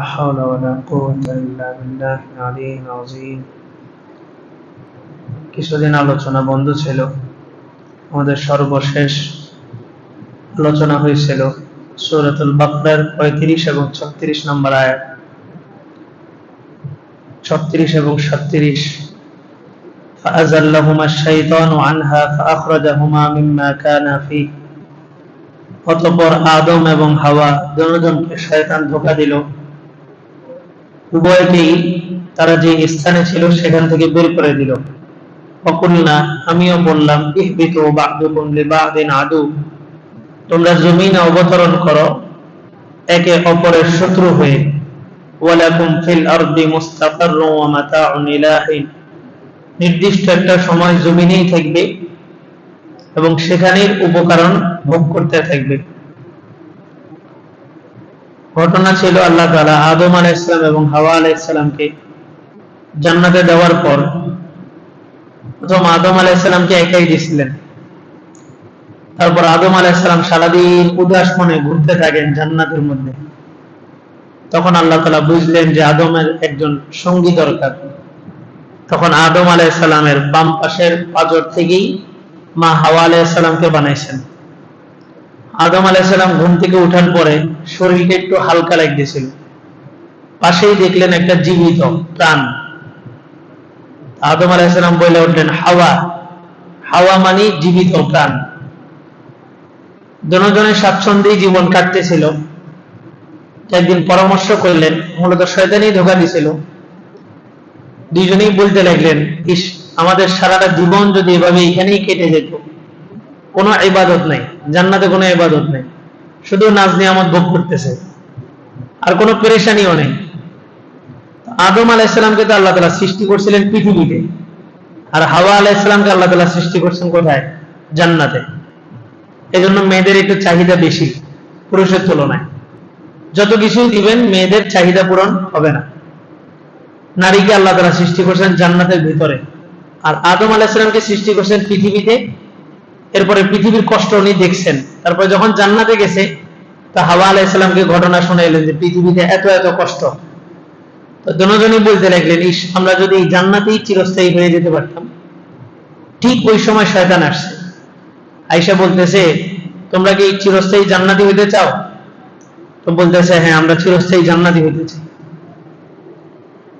حول ولا قوة إلا بالله العلي العظيم। কিছুদিন আলোচনা বন্ধ ছিল। আমাদের সর্বশেষ আলোচনা হয়েছিল সৌরাতুল বাকরার পঁয়ত্রিশ এবং ছত্রিশ নম্বর আয়াত। ছত্রিশ এবং সাতত্রিশ। فأزلهما الشيطان عنها فأخرجهما مما كان فيه অতপর আদম এবং হাওয়া দুজনকে শয়তান ধোকা দিল। উভয়কেই তারা যে স্থানে ছিল সেখান থেকে বের করে দিল। অকুলনা, আমিও বললাম, ইহবিতু বা'দুকুম লিবা'দিন আদু। তোমরা জমিনে অবতরণ করো, একে অপরের শত্রু হয়ে। ওয়ালাকুম ফিল আরদি মুস্তাকাররুন ওয়া মাতাউন ইলাহিন নির্দিষ্ট একটা সময় জমিনেই থাকবে এবং সেখানেই উপকরণ ভোগ করতে থাকবে। ঘটনা ছিল আল্লাহ তাআলা আদম আলাইহিসসালাম এবং হাওয়া আলাইহিসসালামকে জান্নাতে দেওয়ার পর প্রথম আদম আলাইহিসসালামকে একাই দিয়েছিলেন তারপর আদম আলাইহিসসালাম সারাদিন উদাস মনে ঘুরতে থাকেন জান্নাতের মধ্যে। তখন আল্লাহ তালা বুঝলেন যে আদমের একজন সঙ্গী দরকার। তখন আদম আলাইহিসসালামের বাম পাশের পাজর থেকেই মা হাওয়া আলাইহিসসালামকে বানাইছেন। আদম আলাইহিসসালাম ঘুম থেকে উঠার পরে শরীরকে একটু হালকা লাগতেছিল পাশেই দেখলেন একটা জীবিত প্রাণ। আদম আলাইহিসসালাম বলে উঠলেন, হাওয়া। হাওয়া মানে জীবিত প্রাণ। দুজনের স্বাচ্ছন্দ্যেই জীবন কাটতেছিল। একদিন পরামর্শ করলেন, মূলত শয়তানই ধোকা দিছিল। দুইজনেই বলতে লাগলেন, ইস, আমাদের সারাটা জীবন যদি এভাবে এখানেই কেটে যেত। কোনো ইবাদত নাই, জান্নাতে কোনো ইবাদত নাই, শুধু নাজ নিয়ামত ভোগ করতেছে। আর কোনো পেরেশানিও নেই। আদম আলাইসালামকে তো আল্লাহ তালা সৃষ্টি করছিলেন পৃথিবীতে। আর হাওয়া আলাইসালামকে আল্লাহ তালা সৃষ্টি করছেন কোথায়? জান্নাতে। এজন্য মেয়েদের একটু চাহিদা বেশি, পুরুষের তুলনায়। যত কিছু দিবেন, মেয়েদের চাহিদা পূরণ হবে না। নারীকে আল্লাহ তালা সৃষ্টি করছেন জান্নাতের ভিতরে। আর আদম আলাহিসামকে সৃষ্টি করছেন পৃথিবীতে এরপরে পৃথিবীর কষ্ট উনি দেখছেন। তারপরে যখন জান্নাতে গেছে, তা হাওয়া আলাইসালামকে ঘটনা শুনে এলেন যে পৃথিবীতে এত এত কষ্ট। তো দুজনই বলতে লাগলেন, ইস, আমরা যদি জান্নাতেই চিরস্থায়ী হয়ে যেতে পারতাম, ঠিক ওই সময় শয়তান আসছে। আইসা বলতেছে, তোমরা কি চিরস্থায়ী জান্নাতি হইতে চাও? তো বলতেছে হ্যাঁ আমরা চিরস্থায়ী জান্নাতি হইতে চাই।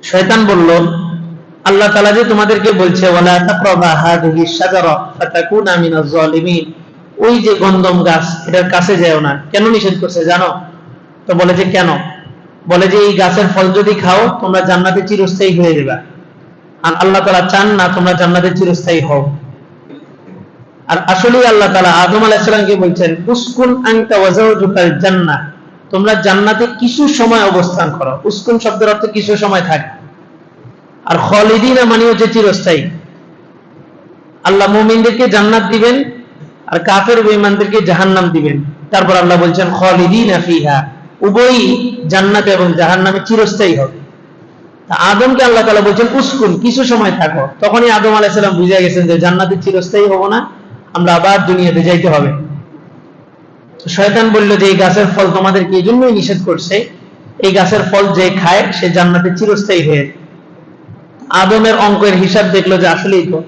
শয়তান বলল আল্লাহ তালা যে তোমাদেরকে বলছে ওই যে গন্ধম গাছ, এটার কাছে যাও না। কেন নিষেধ করছে জানো? তো বলে যে কেন? বলে যে এই গাছের ফল যদি খাও, তোমরা জান্নাতে চিরস্থায়ী হয়ে যাবে। আর আল্লাহ তালা চান না তোমরা জান্নাতে চিরস্থায়ী হও। আর আসলে আল্লাহ তালা আদম আলাইসালামকে বলছেন, উসকুন আংতা ওয়াজাউজুকাল জান্নাহ। তোমরা জান্নাতে কিছু সময় অবস্থান করো। উসকুন শব্দের অর্থ কিছু সময় থাকে। আর খলিদিনা মানে হচ্ছে চিরস্থায়ী। আল্লাহ মুমিনদেরকে জান্নাত দিবেন, আর কাফের বেঈমানদেরকে জাহান্নাম দিবেন। তারপর আল্লাহ বলছেন, খলিদিনা ফিহা, উভয়ই জান্নাতে এবং জাহান্নামে চিরস্থায়ী হবে। তা আদমকে আল্লাহ তাআলা বলছেন, উসকুন, কিছু সময় থাকো। তখনই আদম আলাইহিস সালাম বুঝে গেছেন যে জান্নাতে চিরস্থায়ী হব না, আমরা আবার দুনিয়াতে যাইতে হবে। শয়তান বলল যে, এই গাছের ফল তোমাদেরকে এই জন্যই নিষেধ করছে। এই গাছের ফল যে খায়, সে জান্নাতে চিরস্থায়ী হয়ে আদমের অঙ্কের হিসাব দেখল যে আসলেই তো।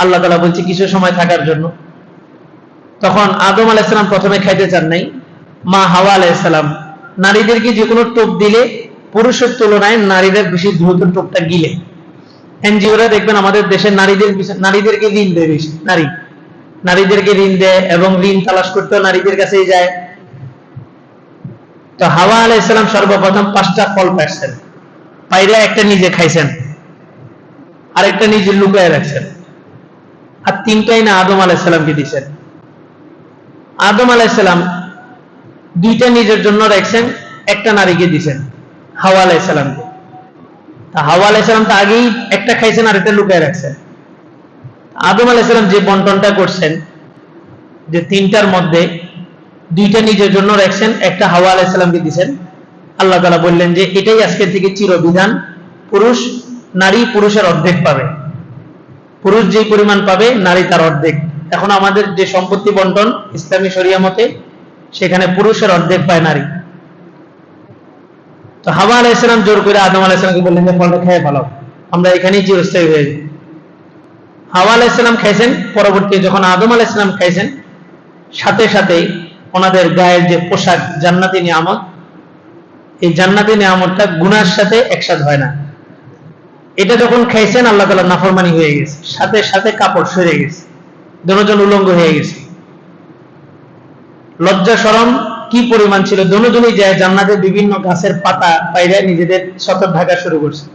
আল্লাহ তালা বলছে কিছু সময় থাকার জন্য? তখন আদম আলাইসালাম প্রথমে খাইতে চান নাই, মা হাওয়া আলাইসালাম নারীদেরকে যে কোনো টোপ দিলে, পুরুষের তুলনায় নারীদের বেশি দ্রুত টোপটা গিলে। এনজিওরা দেখবেন আমাদের দেশের নারীদের নারীদেরকে ঋণ দেয় বেশি, নারী। নারীদেরকে ঋণ দেয় এবং ঋণ তালাশ করতেও নারীদের কাছেই যায়। তো হাওয়া আলাইসালাম সর্বপ্রথম পাঁচটা ফল পাচ্ছেন পাইরা একটা নিজে খাইছেন। আরেকটা নিজে লুকায় রাখছেন। আর তিনটাই না আদম আলাইসালামকে দিচ্ছেন আদম আলাইসালাম দুইটা নিজের জন্য রাখছেন, একটা নারীকে দিছেন হাওয়া আলাইসালামকে তা হাওয়া আলাইসালাম তো আগেই একটা খাইছেন আর একটা লুকায় রাখছেন। আদম আলাইসালাম যে বন্টনটা করছেন, যে তিনটার মধ্যে দুইটা নিজের জন্য রাখছেন, একটা হাওয়া আলাইসালামকে দিছেন আল্লাহ তালা বললেন যে এটাই আজকের থেকে চিরবিধান, পুরুষ নারী পুরুষের অর্ধেক পাবে। পুরুষ যে পরিমাণ পাবে, নারী তার অর্ধেক। এখন আমাদের যে সম্পত্তি বন্টন, ইসলামী শরিয়া মতে, সেখানে পুরুষের অর্ধেক পায় নারী। তো হাওয়া আলাইসালাম জোর করে আদম আলাইসালামকে বললেন যে, ফলটা খেয়ে ফেলাও। আমরা এখানেই চিরস্থায়ী হয়ে যাই। হাওয়া আলাইসালাম খাইছেন, পরবর্তী যখন আদম আলাইসালাম খাইছেন, সাথে সাথে ওনাদের গায়ের যে পোশাক, জান্নাতি নিয়ামত, এই জান্নাতি নিয়ামতটা গুনার সাথে একসাথে হয় না। এটা যখন খাইছেন, আল্লাহ তালা নাফরমানি হয়ে গেছে। সাথে সাথে কাপড় সরে গেছে। দুজন উলঙ্গ হয়ে গেছে। লজ্জা সরম কি পরিমাণ ছিল? দুজনই যায় জান্নাতের বিভিন্ন গাছের পাতা বাইরে নিজেদের সতর ঢাকা শুরু করছে।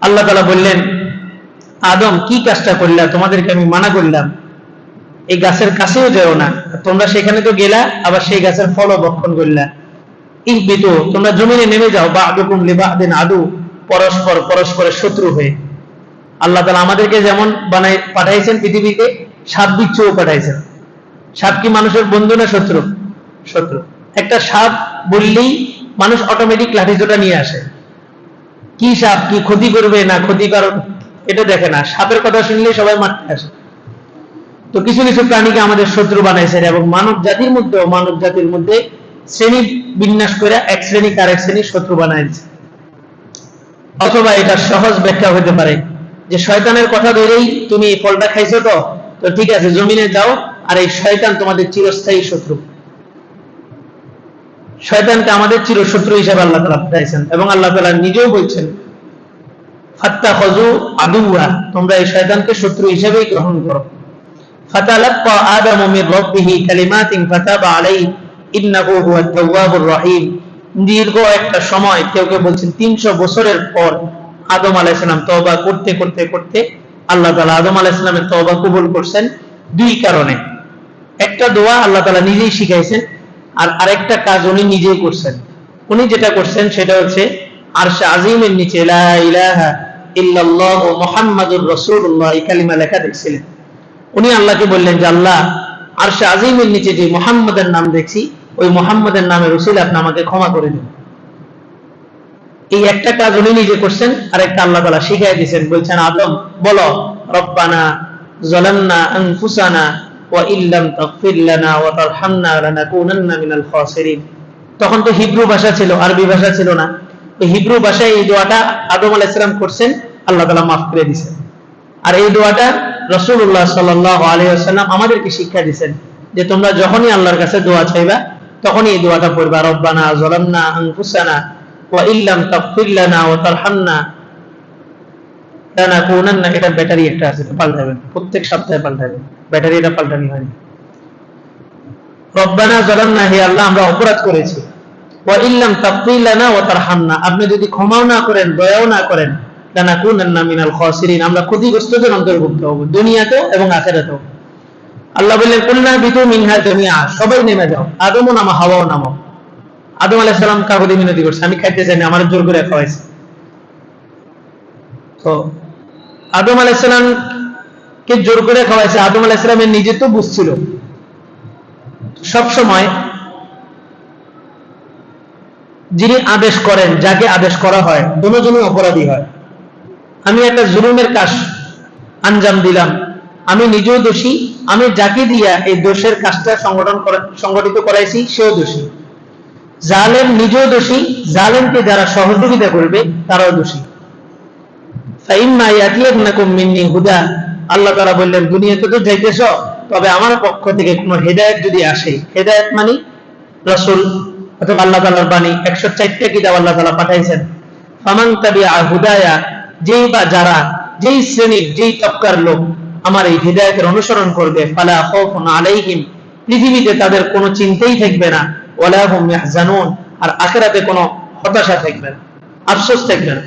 আল্লাহ তালা বললেন, আদম, কি কাজটা করলা? তোমাদেরকে আমি মানা করলাম। এই গাছের কাছেও যেও না। তোমরা সেখানে তো গেলা, আবার সেই গাছের ফলও বক্ষণ করলা। ইহবিতু, তোমরা জমিনে নেমে যাও। বা আদুকুম লিবাদিন আদু। পরস্পর, পরস্পরের শত্রু হয়ে। আল্লাহ তালা আমাদেরকে যেমন বানাই, পাঠাইছেন পৃথিবীতে, সাপ বিচ্ছুও পাঠাইছেন। সাপ কি মানুষের বন্ধু না শত্রু? শত্রু। একটা সাপ বললেই মানুষ অটোমেটিক লাঠিজোটা নিয়ে আসে। কি সাপ, কি ক্ষতি করবে না ক্ষতি কারণ এটা দেখে না। সাপের কথা শুনলে সবাই মারতে আসে। তো কিছু কিছু প্রাণীকে আমাদের শত্রু বানাইছেন এবং মানব জাতির মধ্যেও, মানব জাতির মধ্যে শ্রেণি বিন্যাস করে এক শ্রেণি কার এক শ্রেণি শত্রু বানাইছে। অথবা এটা সহজ ব্যাখ্যা হতে পারে। যে শয়তানের কথা ধরেই তুমি এই ফলটা খাইছো তো তো ঠিক আছে, জমিনে যাও, আর এই শয়তান তোমাদের চিরস্থায়ী শত্রু। শয়তানকে আমাদের চির শত্রু হিসেবে আল্লাহ তালা পাঠাইছেন এবং আল্লাহ তালা নিজেও বলছেন ফাত্তা খজু আদুয়া তোমরা এই শয়তানকে শত্রু হিসেবেই গ্রহণ করো। ফাতালাক্কা আদম মির রাব্বিহি কালিমাতিন ফাতাবা আলাইহি ইন্নাহু হুয়াত তাওয়াবুর রহিম। দীর্ঘ একটা সময় কেউ কেউ বলছেন তিনশো বছরের পর আদম আলাইসালাম তবা করতে করতে করতে আল্লাহ তালা আদম আলাইসালামের তবা কবুল করছেন দুই কারণে। একটা দোয়া আল্লাহ তালা নিজেই শিখাইছেন আর আরেকটা কাজ উনি নিজেই করছেন। উনি যেটা করছেন সেটা হচ্ছে আরশে আজিমের নিচে মুহাম্মাদুর এই কালিমা লেখা দেখছিলেন। উনি আল্লাহকে বললেন যে, আল্লাহ আর আরশে আজিমের নিচে যে মোহাম্মদের নাম দেখছি মোহাম্মদের নামে রসুল আপনি আমাকে ক্ষমা করে দিন। এই একটা কাজ উনি নিজে করছেন আর একটা আল্লাহ তালা শিখাই দিয়েছেন, বলছেন, আদম, বলো, রব্বানা জলান্না আনফুসানা ওয়া ইল্লাম তাগফির লানা ওয়া তারহামনা লানাকুনান্না মিনাল খাসিরিন। তখন তো হিব্রু ভাষা ছিল, আরবি ভাষা ছিল না। ওই হিব্রু ভাষায় এই দোয়াটা আদম আলাইহিস সালাম করছেন, আল্লাহ তাআলা মাফ করে দিয়েছেন। আর এই দোয়াটা রাসূলুল্লাহ সাল্লাল্লাহু আলাইহি ওয়াসাল্লাম আমাদেরকে শিক্ষা দিয়েছেন যে তোমরা যখনই আল্লাহর কাছে দোয়া চাইবা তখনই এই দোয়াটা পড়বা, রব্বানা যালামনা আনফুসানা ওয়া ইল্লাম তাগফির ওয়া তারহামনা এটা ব্যাটারি একটা আছে পাল্টাবেন, প্রত্যেক সপ্তাহে পাল্টাবেন, ব্যাটারি এটা পাল্টানি হয়নি। রব্বানা হে আল্লাহ, আমরা অপরাধ করেছি। ওয়া ইল্লাম ওয়া তারহামনা আপনি যদি ক্ষমাও না করেন, দয়াও না করেন, লানাকুনান্না মিনাল খাসিরিন আমরা ক্ষতিগ্রস্তদের অন্তর্ভুক্ত হব, দুনিয়াতেও এবং আখিরাতেও। আল্লাহ বললেন কুল্লা বিতু মিনহা জামিআ। সবাই নেমে যাও। আদমও নামো, হাওয়াও নামো। আদম আলাইহিস সালাম কাউকে মিনতি করছে। আমি খাইতে চাই আমার জোর করে খাওয়াইছে। তো আদম আলাইহিস সালাম কে জোর করে খাওয়াইছে। আদম আলাইহিস সালামের নিজে তো বুঝছিল সব সময় যিনি আদেশ করেন, যাকে আদেশ করা হয়, দুজনই অপরাধী হয়। আমি একটা জুলুমের কাজ আঞ্জাম দিলাম। আমি নিজেও দোষী আমি যাকে দিয়া এই দোষের কাজটা সংগঠন সংগঠিত করাইছি, সেও দোষী। জালেম নিজেও দোষী, জালেমকে যারা সহযোগিতা করবে, তারাও দোষী। হুদা। আল্লাহ তারা বললেন, দুনিয়াতে তো যাইতেছ, তবে আমার পক্ষ থেকে কোন হেদায়ত যদি আসে, হেদায়ত মানে রসুল অথবা আল্লাহ তালার বাণী। একশো চারটা কিতাব আল্লাহ তালা পাঠাইছেন। ফামাং তাবিয়া হুদায়া, যেই বা যারা, যেই শ্রেণির, যেই তবকার লোক আমার এই হৃদায়তের অনুসরণ করবে। ফালা খাউফুন আলাইহিম। পৃথিবীতে তাদের কোনো চিন্তাই থাকবে না। ওয়ালা আর আখিরাতে কোনো হতাশা থাকবে না। আফসোস থাকবে না।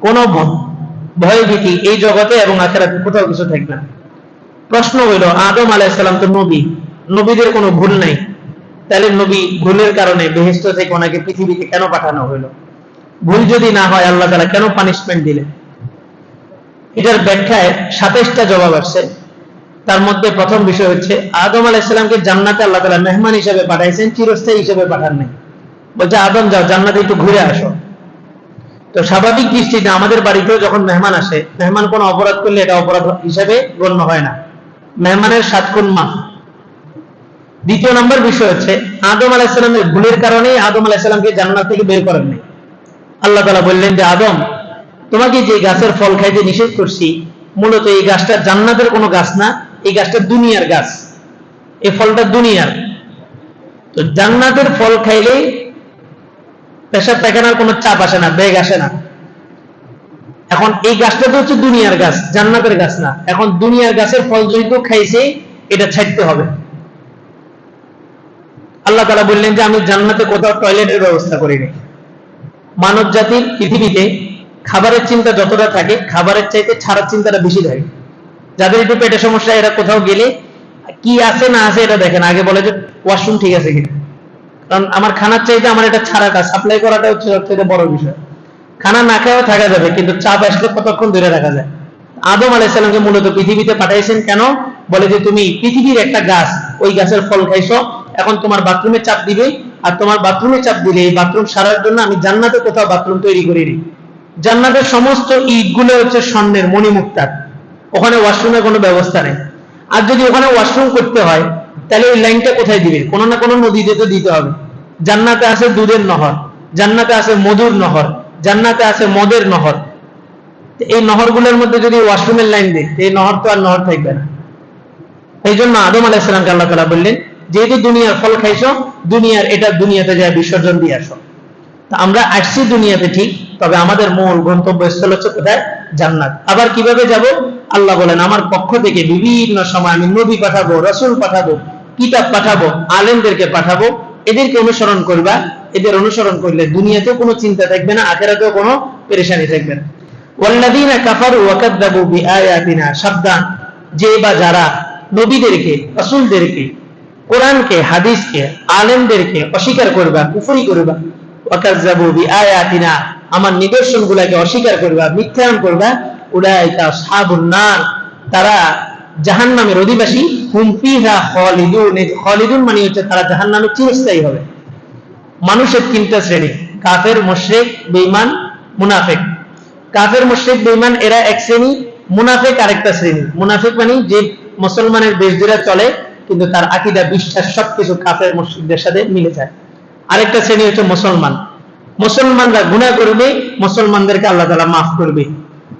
কোনো ভয় ভীতি এই জগতে এবং আখিরাতে কোথাও কিছু থাকবে না। প্রশ্ন হইল, আদম আলাইহিস সালাম তো নবী। নবীদের কোনো ভুল নাই। তাহলে নবী ভুলের কারণে বেহেস্ত থেকে ওনাকে পৃথিবীতে কেন পাঠানো হইল? ভুল যদি না হয়, আল্লাহ তালা কেন পানিশমেন্ট দিলেন? এটার ব্যাখ্যায় সাতাইশটা জবাব আসছে। তার মধ্যে প্রথম বিষয় হচ্ছে, আদম আলাইসালামকে জান্নাতে আল্লাহ তালা মেহমান হিসেবে পাঠাইছেন, চিরস্থায়ী হিসেবে পাঠান নাই। বলছে, আদম যাও, জান্নাতে একটু ঘুরে আসো। তো স্বাভাবিক দৃষ্টিতে আমাদের বাড়িতেও যখন মেহমান আসে, মেহমান কোনো অপরাধ করলে এটা অপরাধ হিসেবে গণ্য হয় না। মেহমানের সাত কোন মাফ দ্বিতীয় নম্বর বিষয় হচ্ছে, আদম আলাহিসাল্লামের ভুলের কারণে আদম আলাহিসাল্লামকে জান্নাত থেকে বের করেননি। আল্লাহ তালা বললেন যে, আদম তোমাকে যে গাছের ফল খাইতে নিষেধ করছি, মূলত এই গাছটা জান্নাতের কোনো গাছ না, এই গাছটা দুনিয়ার গাছ। এই ফলটা দুনিয়ার। তো জান্নাতের ফল খাইলে পেশাব পায়খানার কোনো চাপ আসে না, বেগ আসে না। এখন এই গাছটা তো হচ্ছে দুনিয়ার গাছ, জান্নাতের গাছ না। এখন দুনিয়ার গাছের ফল যেহেতু খাইছে, এটা ছাড়তে হবে। আল্লাহ তালা বললেন যে, আমি জান্নাতে কোথাও টয়লেটের ব্যবস্থা করিনি। মানব জাতির পৃথিবীতে খাবারের চিন্তা যতটা থাকে, খাবারের চাইতে ছাড়ার চিন্তাটা বেশি থাকে। যাদের একটু পেটের সমস্যা, এরা কোথাও গেলে কি আছে না আছে এটা দেখেন। আগে বলে যে ওয়াশরুম ঠিক আছে কিনা। কারণ আমার খানার চাইতে আমার এটা ছাড়াটা সাপ্লাই করাটা হচ্ছে সবচেয়ে বড় বিষয়। খানা না খেয়েও থাকা যাবে, কিন্তু চাপ আসলে কতক্ষণ ধরে রাখা যায়? আদম আলাইসাল্লামকে মূলত পৃথিবীতে পাঠাইছেন কেন? বলে যে তুমি পৃথিবীর একটা গাছ, ওই গাছের ফল খাইছো, এখন তোমার বাথরুমে চাপ দিবে, আর তোমার বাথরুমে চাপ দিলে এই বাথরুম সারার জন্য আমি জান্নাতে কোথাও বাথরুম তৈরি করিনি। জান্নাতের সমস্ত ইটগুলো হচ্ছে স্বর্ণের মণিমুক্তার। ওখানে ওয়াশরুমের কোনো ব্যবস্থা নেই। আর যদি ওখানে ওয়াশরুম করতে হয়, তাহলে ওই লাইনটা কোথায় দিবে? কোনো না কোনো নদীতে তো দিতে হবে। জান্নাতে আছে দুধের নহর, জান্নাতে আছে মধুর নহর, জান্নাতে আছে মদের নহর। এই নহরগুলোর মধ্যে যদি ওয়াশরুমের লাইন দিই এই নহর তো আর নহর থাকবে না। এই জন্য আদম আলাহিসামকে আল্লাহ তালা বললেন, যেহেতু দুনিয়ার ফল খাইছো, দুনিয়ার এটা দুনিয়াতে যায় বিসর্জন দিয়ে আসো। আমরা আসছি দুনিয়াতে ঠিক তবে আমাদের মূল গন্তব্যস্থল হচ্ছে কোথায়? জান্নাত। আবার কীভাবে যাব? আল্লাহ বলেন, আমার পক্ষ থেকে বিভিন্ন সময় আমি নবী পাঠাবো, রসুল পাঠাবো, কিতাব পাঠাবো, আলেমদেরকে পাঠাবো। এদেরকে অনুসরণ করবা। এদের অনুসরণ করলে দুনিয়াতেও কোনো চিন্তা থাকবে না, আখেরাতেও কোনো পেরেশানি থাকবে না। ওয়াল্লাযীনা কাফারু ওয়া কাযযাবু বিআয়াতিনা। সাবধান। যে বা যারা নবীদেরকে, রাসূলদেরকে, কোরআনকে, হাদিসকে, আলেমদেরকে অস্বীকার করবা, কুফরি করবা, ওয়া কাযযাবু বিআয়াতিনা। আমার নিদর্শনগুলোকে অস্বীকার করবা, মিথ্যায়ন করবা তারা জাহান্নামের অধিবাসী। হুম ফিহা খালিদুন। মানে হচ্ছে তারা জাহান্নামে চিরস্থায়ী হবে। মানুষের তিনটা শ্রেণি, কাফের মুনাফিক। কাফের, মুশরিক, বেঈমান, এরা এক শ্রেণি, মুনাফিক আরেকটা শ্রেণি। মুনাফেক মানে যে মুসলমানের দেশ জুড়ে চলে, কিন্তু তার আকীদা, বিশ্বাস সবকিছু কাফের, মুশরিকদের সাথে মিলে যায়। আরেকটা শ্রেণি হচ্ছে মুসলমান। মুসলমানরা গুনাহ করবে, মুসলমানদেরকে আল্লাহ তাআলা মাফ করবে।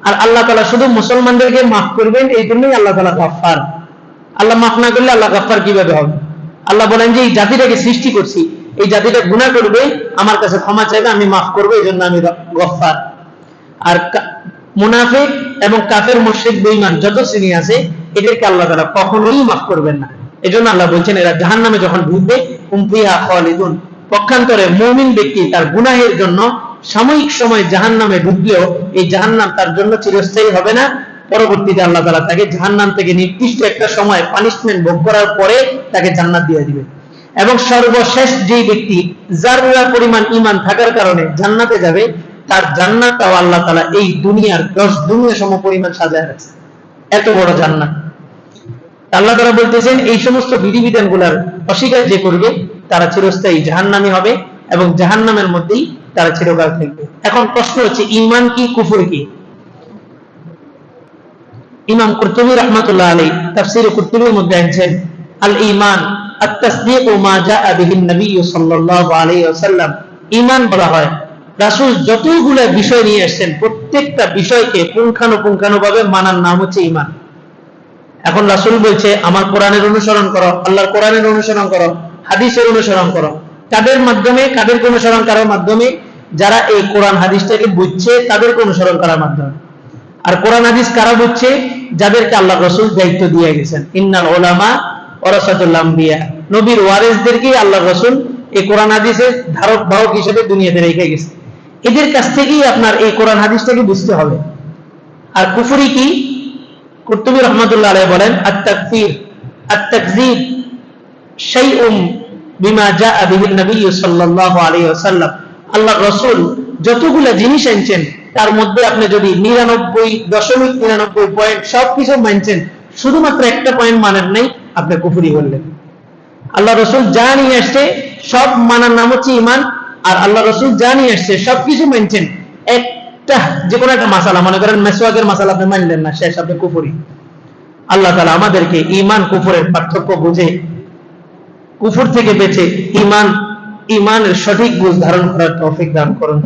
আর আল্লাহ তাআলা শুধু মুসলমানদেরকে মাফ করবেন, এই জন্যই আল্লাহ তাআলা গাফফার। আল্লাহ মাফ না করলে আল্লাহ গাফফার কীভাবে হবে? আল্লাহ বলেন যে, এই জাতিটাকে সৃষ্টি করছি, এই জাতিটা গুনাহ করবে, আমার কাছে ক্ষমা চাইবে, আমি মাফ করব, এই জন্য আমি গফার আর মুনাফিক এবং কাফের, মুশরিক, বেঈমান যত শ্রেণি আছে, এদেরকে আল্লাহ তালা কখনোই মাফ করবেন না। এজন্য আল্লাহ বলছেন, এরা জাহান্নামে যখন ঢুকবে, হুম ফিহা খালিদুন। পক্ষান্তরে মুমিন ব্যক্তি তার গুনাহের জন্য সাময়িক সময় জাহান্নামে ঢুকলেও এই জাহান্নাম তার জন্য চিরস্থায়ী হবে না। পরবর্তীতে আল্লাহ তাআলা তাকে জাহান্নাম থেকে নির্দিষ্ট একটা সময় পানিশমেন্ট ভোগ করার পরে তাকে জান্নাত দিয়ে দিবে। এবং সর্বশেষ যে ব্যক্তি যার পরিমাণ ইমান থাকার কারণে জান্নাতে যাবে, তার জান্নাতটাও আল্লাহ তাআলা এই দুনিয়ার দশ দুনিয়া সম পরিমাণ সাজায় রাখছে। এত বড় জান্নাত। আল্লাহ তারা বলতেছেন, এই সমস্ত বিধিবিধানগুলার অস্বীকার যে করবে তারা চিরস্থায়ী জাহান্নামী হবে এবং জাহান্নামের মধ্যেই তারা চিরকাল থাকবে। এখন প্রশ্ন হচ্ছে ইমান কি, কুফর কি? ইমাম কুরতুবী রহমাতুল্লাহ আলী তাফসীর কুরতুবীর মধ্যে আনছেন আল ওয়াসাল্লাম। ঈমান বলা হয়, রাসূল যতগুলো বিষয় নিয়ে আসছেন প্রত্যেকটা বিষয়কে পুঙ্খানুপুঙ্খানুভাবে মানার নাম হচ্ছে ঈমান। এখন রাসূল বলছে, আমার কোরআনের অনুসরণ করো, আল্লাহর কোরআনের অনুসরণ করো। হাদিসের অনুসরণ করো। কাদের মাধ্যমে, কাদের অনুসরণ করার মাধ্যমে যারা এই কোরআন হাদিসটাকে বুঝছে, তাদেরকে অনুসরণ করার মাধ্যমে। আর কোরআন হাদিস কারা বুঝছে? যাদেরকে আল্লাহ রসুল দায়িত্ব দিয়ে গেছেন। ইন্নাল ওলামা ওরাসাতুল আম্বিয়া। নবীর ওয়ারিসদেরকেই আল্লাহ রসুল এই কোরআন হাদিসের ধারক বাহক হিসেবে দুনিয়াতে রেখে গেছে। এদের কাছ থেকেই আপনার এই কোরআন হাদিসটাকে বুঝতে হবে। আর কুফুরি কি? কুর্তুবী রহমতুল্লাহ আলাইহি বলেন, আত-তাকফির। আত-তাকযীব বিমা বিহি নবী আল্লাহ রাসূল যতগুলা জিনিস তার মধ্যে আপনি যদি নিরানব্বই দশমিক নিরানব্বই পয়েন্ট সবকিছু মানছেন, শুধুমাত্র একটা পয়েন্ট মানেন নাই, আপনি কুফরি বললেন। আল্লাহ রসুল যা নিয়ে আসছে, সব মানার নাম হচ্ছে ইমান আর আল্লাহ রসুল যা নিয়ে আসছে, সবকিছু মানছেন। একটা যে কোনো একটা মাসালা, মনে করেন মেসওয়াকের মাসালা আপনি মানলেন না, শেষ, আপনি কুফরি। আল্লাহ তালা আমাদেরকে ইমান কুফুরের পার্থক্য বুঝে কুফর থেকে বেঁচে ইমান ইমানের সঠিক বুঝ ধারণ করার তৌফিক দান করুন।